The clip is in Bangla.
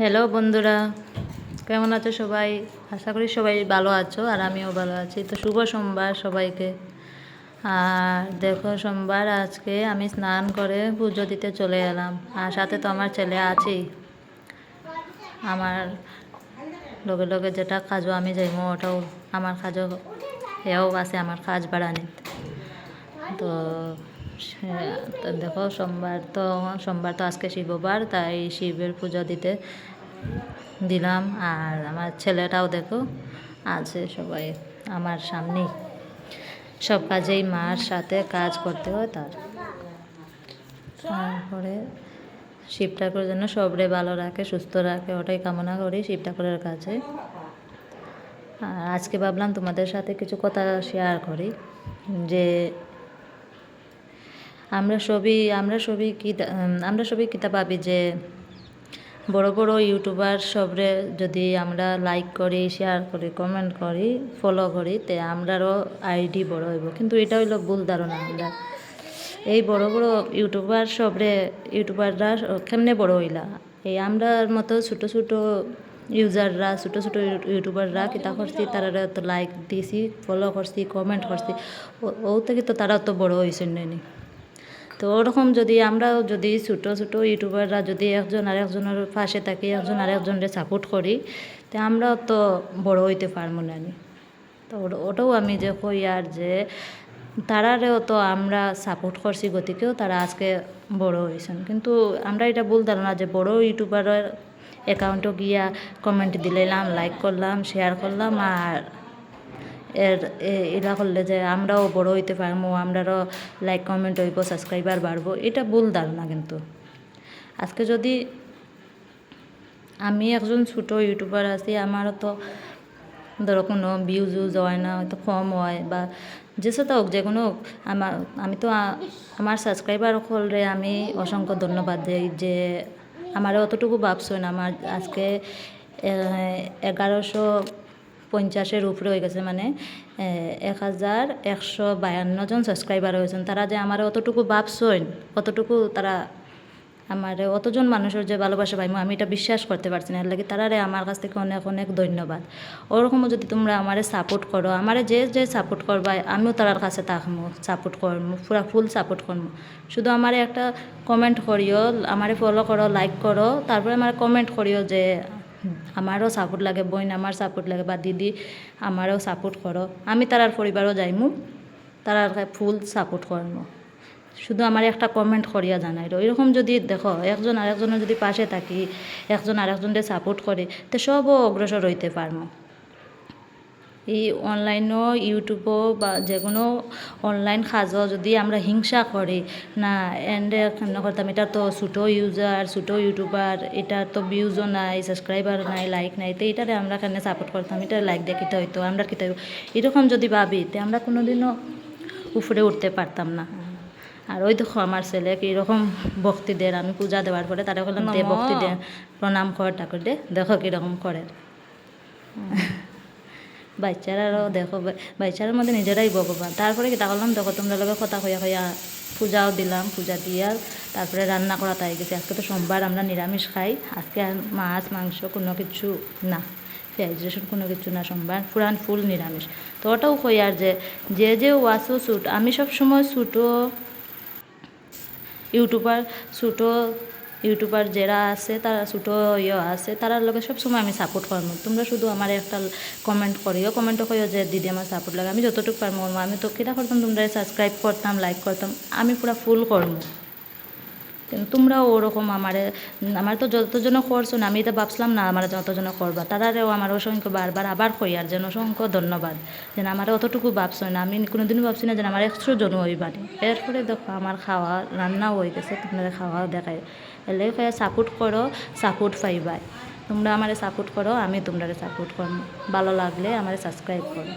হ্যালো বন্ধুরা। কেমন আছো সবাই? আশা করি সবাই ভালো আছো আর আমিও ভালো আছি। তো শুভ সোমবার সবাইকে। আর দেখো, সোমবার আজকে আমি স্নান করে পুজো দিতে চলে এলাম। আর সাথে তো আমার ছেলে আছেই। আমার লগে লগে যেটা কাজও আমি যাইমো, ওটাও আমার কাজও, এও আছে, আমার কাজ বাড়ানিতে তো সে- তো দেখো সোমবার তো সোমবার তো আজকে শিববার, তাই শিবের পুজো দিতে দিলাম। আর আমার ছেলেটাও দেখো আছে সবাই, আমার সামনেই সব কাজেই মার সাথে কাজ করতে হয় তার। তারপরে শিব ঠাকুর যেন সবরে ভালো রাখে, সুস্থ রাখে, ওটাই কামনা করি শিব ঠাকুরের কাছে। আর আজকে ভাবলাম তোমাদের সাথে কিছু কথা শেয়ার করি, যে আমরা সবই আমরা সবই কি আমরা সবই কিতা পাবি যে বড় বড় ইউটিউবার সবরে যদি আমরা লাইক করি শেয়ার করি কমেন্ট করি ফলো করি, তে আমরারও আইডি বড় হইব। কিন্তু এটা হইল ভুল ধারণা আমরা। এই বড় বড় ইউটিউবার সবরে, ইউটিউবাররা কেমনে বড় হইলা? এই আমরার মতো ছোটো ছোটো ইউজাররা, ছোটো ছোটো ইউটিউবাররা কিতা করছি তারা তো লাইক দিছি ফলো করছি কমেন্ট করছি। ও- থেকে তো তারা তো বড় হয়েছে নি তো ওরকম যদি আমরাও যদি ছোটো ছোটো ইউটিউবাররা যদি একজন আর একজনের পাশে থাকি, একজন আর একজনের সাপোর্ট করি, তো আমরাও তো বড় হইতে পারব না তো ওটা- ওটাও আমি যে কই আর যে তারারেও তো আমরা সাপোর্ট করছি গতিকেও তারা আজকে বড় হয়েছেন। কিন্তু আমরা এটা ভুল না যে বড় ইউটিউবারের অ্যাকাউন্টও গিয়া কমেন্ট দিলাম লাইক করলাম শেয়ার করলাম আর এর, এ- এরা করলে যে আমরাও বড় হইতে পারব আমরারও লাইক কমেন্ট হইব সাবস্ক্রাইবার বাড়বো, এটা ভুল ধারণা কিন্তু। আজকে যদি আমি একজন ছোটো ইউটিউবার আছি, আমারও তো ধরো কোনো ভিউজ উজ হয় না, হয়তো কম হয় বা যে সাথে হোক, যে কোনো আমার, আমি তো আমার সাবস্ক্রাইবার হলরে আমি অসংখ্য ধন্যবাদ দিই যে আমার অতটুকু ভাবছেন আমার আজকে এগারোশো পঞ্চাশের উপরে হয়ে গেছে মানে এক হাজার একশো বায়ান্ন জন সাবস্ক্রাইবার হয়েছেন। তারা যে আমার অতটুকু ভাবছেন অতটুকু তারা আমার অতজন মানুষের যে ভালোবাসা পাইমো, আমি এটা বিশ্বাস করতে পারছি না। লাগে তারারে আমার কাছ থেকে অনেক অনেক ধন্যবাদ। ওরকমও যদি তোমরা আমারে সাপোর্ট করো, আমারে যে যে সাপোর্ট করবা, আমিও তার কাছে থাকব সাপোর্ট করব পুরা ফুল সাপোর্ট করব শুধু আমারে একটা কমেন্ট করিও, আমারে ফলো করো লাইক করো, তারপরে আমার কমেন্ট করিও যে আমারও সাপোর্ট লাগে বোন আমার সাপোর্ট লাগে, বা দিদি আমারও সাপোর্ট করো আমি তারার পরিবারও যাইমু তারার ফুল সাপোর্ট করমু শুধু আমার একটা কমেন্ট করিয়া জানাই এরকম যদি দেখো, একজন আরেকজনের যদি পাশে থাকি, একজন আরেকজনকে সাপোর্ট করে তো সবও অগ্রসর হইতে পারব এই অনলাইনও ইউটিউবও বা যে কোনো অনলাইন কাজও যদি আমরা হিংসা করি না এন্ডে করতাম এটা তো ছোটো ইউজার ছোটো ইউটিউবার এটা তো ভিউজও নাই সাবস্ক্রাইবার নাই লাইক নাই তো এটারে আমরা কেন সাপোর্ট করতাম? এটা লাইক দিয়ে কিতে হইতো আমরা কিতে এরকম যদি ভাবি তো আমরা কোনোদিনও উপরে উঠতে পারতাম না। আর ওই দেখো আমার ছেলে কীরকম ভক্তি দেন আমি পূজা দেওয়ার পরে তারা বললাম দে। ভক্তি দে প্রণাম কর ঠাকুর দে দেখো কীরকম করে। বাচ্চারাও দেখো বাচ্চার মধ্যে নিজেরাই ভগবান। তারপরে কি করলাম দেখো তোমরা লোকের কথা কইয়া কইয়া পূজাও দিলাম, পূজা দিয়া তারপরে রান্না করা তাই গেছে। আজকে তো সোমবার, আমরা নিরামিষ খাই। আজকে আর মাছ, মাংস কোনো কিছু না। পেঁয়াজ কোনো কিছু না সোমবার। পুরান ফুল নিরামিষ। তো ওটাও কই আর যে যে যে ওয়াসো শ্যুট আমি সব সময় শ্যুটও ইউটিউবার ছোটো ইউটিউবার যারা আছে, তারা ছোটো ইয়ে আছে, তারার লগে সবসময় আমি সাপোর্ট করব তোমরা শুধু আমার একটা কমেন্ট করিও কমেন্টও করিও যে, দিদি, আমার সাপোর্ট লাগে। আমি যতটুকু পারব। আমি তো কিটা করতাম, তোমরা সাবস্ক্রাইব করতাম লাইক করতাম, আমি পুরো ফুল করব। তোমরাও ওরকম আমারে, আমার তো যতজন করছ না, আমি এটা ভাবছিলাম, না, আমার যতজন করবা। তারারেও আমার অসংখ্য বারবার আবার কই, আর যেন অসংখ্য ধন্যবাদ। যেন আমার অতটুকু ভাবছ না, আমি কোনোদিনও ভাবছি না যেন আমার একশো জন ওই বাড়ি এরপরে দেখো, আমার খাওয়া, রান্নাও হয়ে গেছে তোমরা খাওয়াও দেখায় এলে কয়ে সাপোর্ট করো, সাপোর্ট পাইবাই তোমরা আমারে সাপোর্ট করো, আমি তোমরা সাপোর্ট করব। ভালো লাগলে আমারে সাবস্ক্রাইব করো।